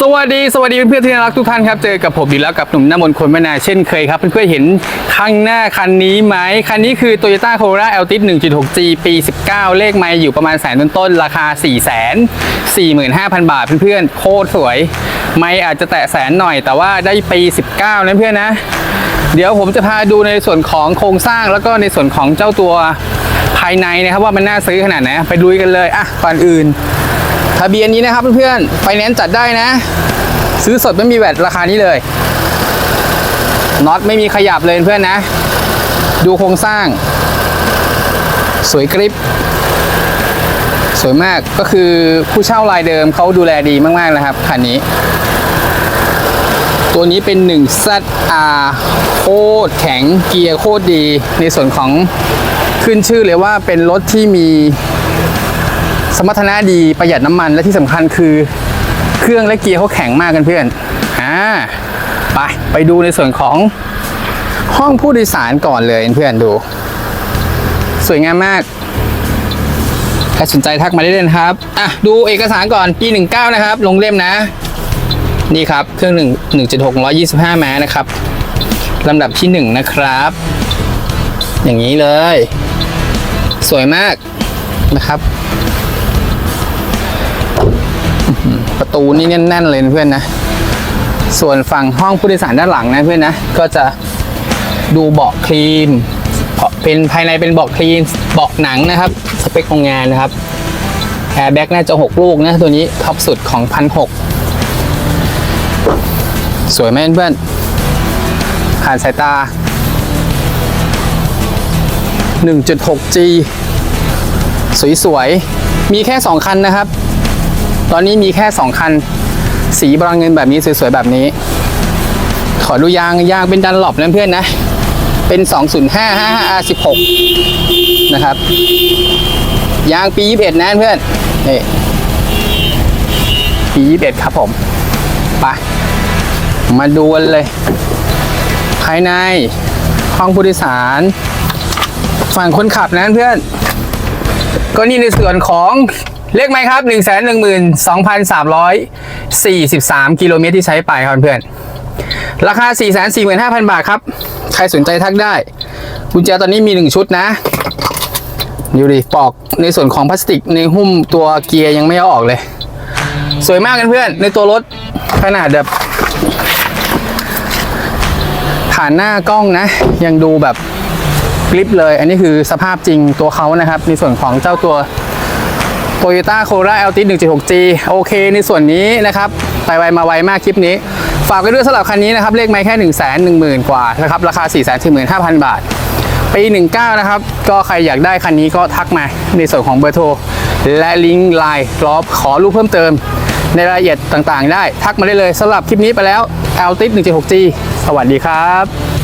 สวัสดีสวัสดีเพื่อนๆที่น่ารักทุกท่านครับเจอกับผมอีแล้วกับหนุ่มหน้ามนคนมนาเช่นเคยครับ เพื่อนๆเห็นข้างหน้าคันนี้ไหมคันนี้คือ Toyota Corolla Altis 1.6G ปี 19 เลขไม่อยู่ประมาณแสนต้นๆราคา 4 4 5 0 0 0 บาทเพื่อนๆ โคตรสวย ไม่อาจจะแตะแสนหน่อยแต่ว่าได้ปี 19 นะเพื่อนนะ เดี๋ยวผมจะพาดูในส่วนของโครงสร้างแล้วก็ในส่วนของเจ้าตัวภายในนะครับว่ามันน่าซื้อขนาดไหนไปดูกันเลยอะก่อนอื่น ทะเบียนนี้นะครับเพื่อนๆไฟแนนซ์จัดได้นะ ซื้อสดไม่มีแวดราคานี้เลยน็อตไม่มีขยับเลยเพื่อนนะ ดูโครงสร้าง สวยกริป สวยมากก็คือผู้เช่ารายเดิมเขาดูแลดีมากๆนะครับคันนี้ ตัวนี้เป็น1 ZR โคตรแข็งเกียร์โคตรดี ในส่วนของขึ้นชื่อเลยว่าเป็นรถที่มี สมรรถนะดีประหยัดน้ำมันและที่สำคัญคือเครื่องและเกียร์เขาแข็งมากกันเพื่อนอ่าไปไปดูในส่วนของห้องผู้โดยสารก่อนเลยเพื่อนดู สวยงามมากใครสนใจทักมาได้เลยครับ อะ ดูเอกสารก่อนปี 19 นะครับ ลงเล่มนะ นี่ครับ เครื่อง 1 1.6 125ม้านะครับ ลำดับที่ 1 นะครับ อย่างนี้เลย สวยมากนะครับ ตูนี่แน่นๆเลยเพื่อนนะ ส่วนฝั่งห้องผู้โดยสารด้านหลังนะเพื่อนนะ ก็จะดูเบาะคลีนเป็นภายในเป็นเบาะคลีนเบาะหนังนะครับ สเปคโรงงานนะครับแอร์แบ็กน่าจะ 6 ลูกนะ ตัวนี้ท็อปสุดของพันหสวยไหมเพื่อนผ่านสายตา 1.6G สวยๆ มีแค่ 2 คันนะครับ ตอนนี้มีแค่ 2 คัน สีบรอนเงินแบบนี้สวยๆแบบนี้ ขอดูยางยางเป็นดันหลบนะเพื่อนนะ เป็น 205 55 R16 นะครับ ยางปี 21 นะเพื่อนนี่ปี 21 ครับผมไปมาดูกันเลย ภายในห้องผู้โดยสาร ฝั่งคนขับนะเพื่อน ก็นี่ในส่วนของ เลขไหมครับ 1 1 2 3 4 3 กิโลเมตรที่ใช้ไปครับเพื่อน ราคา 4 4 5 0 0 0 บาทครับ ใครสนใจทักได้ กุญแจตอนนี้มี 1 ชุดนะดูดิปอกในส่วนของพลาสติกในหุ้มตัวเกียร์ยังไม่เอาออกเลย สวยมากกันเพื่อน ในตัวรถขนาดแบบผ่านหน้ากล้องนะ ยังดูแบบกริปเลย อันนี้คือสภาพจริงตัวเขานะครับ ในส่วนของเจ้าตัว Toyota Corolla Altis 1.6G โอเค ในส่วนนี้นะครับไปไวมาไวมากคลิปนี้ ฝากไว้ด้วยสำหรับคันนี้นะครับ เลขไม่แค่ 1 1 0 0 0 0 กว่านะครับ ราคา 4 4 5 0 0 0 บาท ปี 19 นะครับ ก็ใครอยากได้คันนี้ก็ทักมาในส่วนของเบอร์โทร และลิงก์ไลน์รอบขอรูปเพิ่มเติม ในรายละเอียดต่างๆ ได้ ทักมาได้เลยสำหรับคลิปนี้ไปแล้ว Altis 1.6G สวัสดีครับ